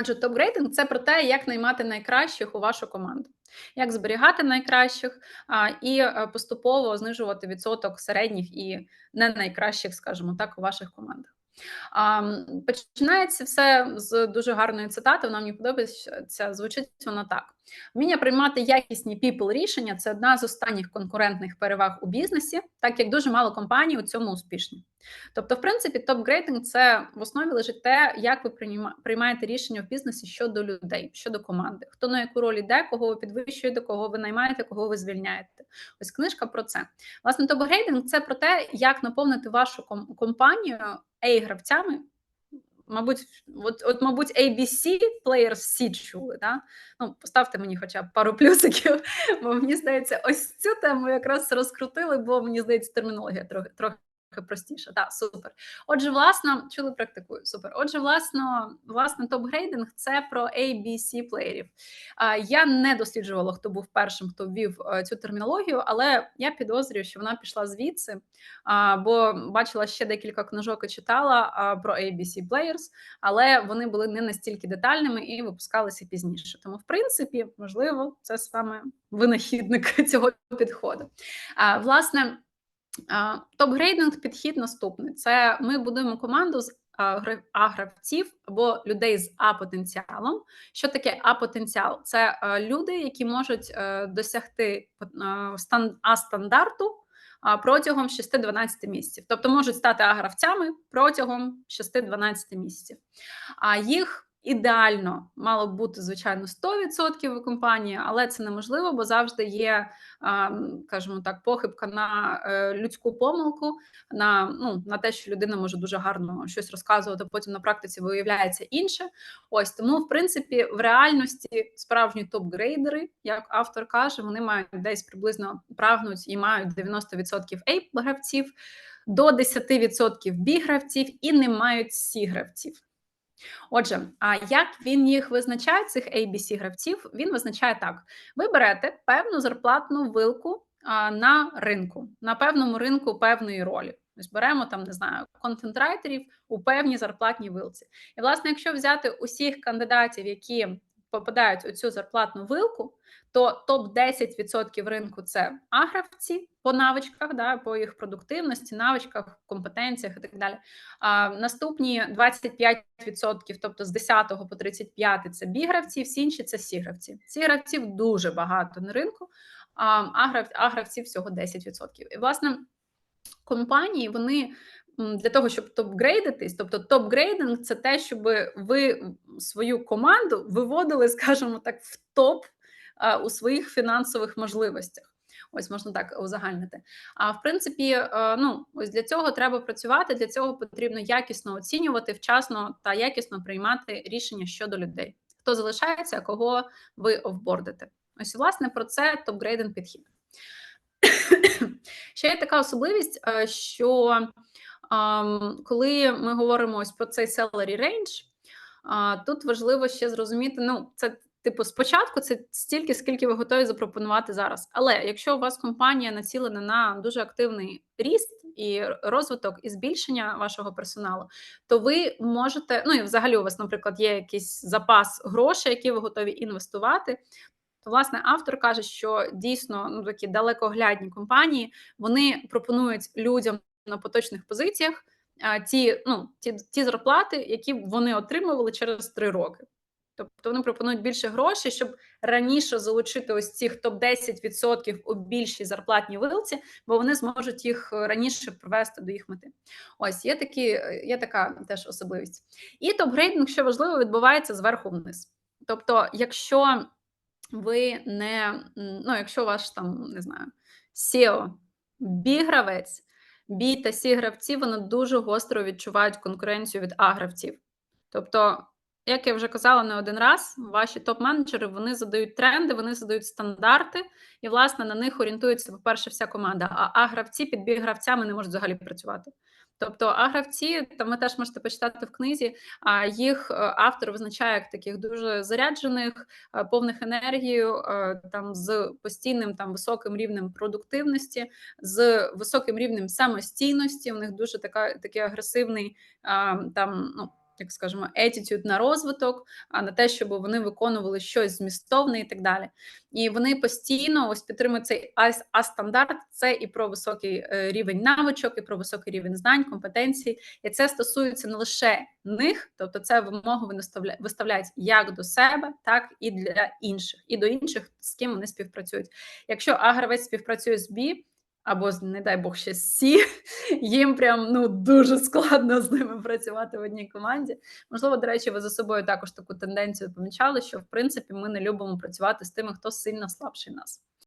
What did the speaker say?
Адже топ-грейдинг це про те, як наймати найкращих у вашу команду, як зберігати найкращих і е, поступово знижувати відсоток середніх і не найкращих, скажімо так, у ваших командах. Починається все з дуже гарної цитати. Вона мені подобається. Звучить вона так: вміння приймати якісні people рішення це одна з останніх конкурентних переваг у бізнесі, так як дуже мало компаній у цьому успішні. Тобто, в принципі, топ-грейтинг це в основі лежить те, як ви приймаєте рішення в бізнесі щодо людей, щодо команди, хто на яку роль іде, кого ви підвищуєте, кого ви наймаєте, кого ви звільняєте. Ось книжка про це. Власне, топ-грейтинг – це про те, як наповнити вашу компанію a гравцями. Мабуть, от, от, мабуть, ABC Players всі чули. Да? Ну, Поставте мені хоча б пару плюсиків, бо мені здається, ось цю тему якраз розкрутили, бо мені здається, термінологія трохи трохи простіше. Так, супер. Отже, власно, чули, практикую. Супер. Отже, власно, власне, топ-грейдинг це про ABC плеєрів. Я не досліджувала, хто був першим, хто ввів е, цю термінологію, але я підозрюю, що вона пішла звідси, бо бачила ще декілька книжок і читала про ABC Players, але вони були не настільки детальними і випускалися пізніше. Тому, в принципі, можливо, це саме винахідник цього підходу. Власне. Топ-грейдинг підхід наступний: це ми будуємо команду з А-гравців або людей з А-потенціалом. Що таке А-потенціал? Це люди, які можуть е, досягти А-стандарту протягом 6-12 місяців. Тобто можуть стати А-гравцями протягом 6-12 місяців. А їх Ідеально мало б бути, звичайно, 100% у компанії, але це неможливо, бо завжди є, скажімо так, похибка на е, людську помилку, на ну, на те, що людина може дуже гарно щось розказувати, потім на практиці виявляється інше. Ось тому, в принципі, в реальності справжні топ-грейдери, як автор каже, вони мають десь приблизно прагнуть і мають 90% A-гравців, до 10% B-гравців і не мають C-гравців. Отже, а як він їх визначає, цих abc гравців? Він визначає так: ви берете певну зарплатну вилку на ринку, на певному ринку певної ролі. Ось беремо там, не знаю, контент-райтерів у певній зарплатній вилці. І, власне, якщо взяти усіх кандидатів, які попадають у цю зарплатну вилку, то топ-10% ринку це агравці по навичках, да, по їх продуктивності, навичках, компетенціях і так далі. А Наступні 25%, тобто з 10 по 35 це бігравці, всі інші це сігравці. Сігравців дуже багато на ринку, а агравців всього 10%. І, власне, компанії вони. Для того, щоб топ-грейдитись, тобто топ-грейдинг це те, щоб ви свою команду виводили, скажімо так, в топ у своїх фінансових можливостях. Ось можна так узагальнити. А в принципі, е, ну ось для цього треба працювати. Для цього потрібно якісно оцінювати, вчасно та якісно приймати рішення щодо людей, хто залишається, а кого ви офбордите. Ось, власне, про це топ-грейдинг підхід. Ще є така особливість, е, що коли ми говоримо ось про цей salary range, тут важливо ще зрозуміти, ну, це Типу, спочатку це стільки, скільки ви готові запропонувати зараз. Але якщо у вас компанія націлена на дуже активний ріст і розвиток і збільшення вашого персоналу, то ви можете, ну і взагалі у вас, наприклад, є якийсь запас грошей, які ви готові інвестувати. То, власне, автор каже, що дійсно ну, такі далекоглядні компанії вони пропонують людям на поточних позиціях ті, ну, ті, ті зарплати, які вони отримували через три роки. Тобто вони пропонують більше грошей, щоб раніше залучити ось цих топ-10% у більшій зарплатній вилці, бо вони зможуть їх раніше привести до їх мети. Ось є такі, є така теж особливість. І топ-грейдинг, що важливо, відбувається зверху вниз. Тобто, якщо ви не ну, якщо ваш там не знаю, SEO, бігравець, бі та сі гравці, вони дуже гостро відчувають конкуренцію від А-гравців. Тобто як я вже казала не один раз, ваші топ-менеджери вони задають тренди, вони задають стандарти, і, власне, на них орієнтується, по-перше, вся команда. А гравці під бі-гравцями не можуть взагалі працювати. Тобто, а-гравці, там ви теж можете почитати в книзі, а їх е, автор визначає як таких дуже заряджених, е, повних енергією, е, там з постійним там високим рівнем продуктивності, з високим рівнем самостійності. У них дуже така такий агресивний там ну як скажемо, attitude на розвиток, а на те, щоб вони виконували щось змістовне і так далі. І вони постійно ось підтримують цей а стандарт. Це і про високий е, рівень навичок, і про високий рівень знань, компетенцій. І це стосується не лише них, тобто це вимоги вони виставляють як до себе, так і для інших, і до інших, з ким вони співпрацюють. Якщо А гравець співпрацює з Бі, або не дай Бог ще сі, їм прям ну дуже складно з ними працювати в одній команді. Можливо, до речі, ви за собою також таку тенденцію помічали, що в принципі ми не любимо працювати з тими, хто сильно слабший нас.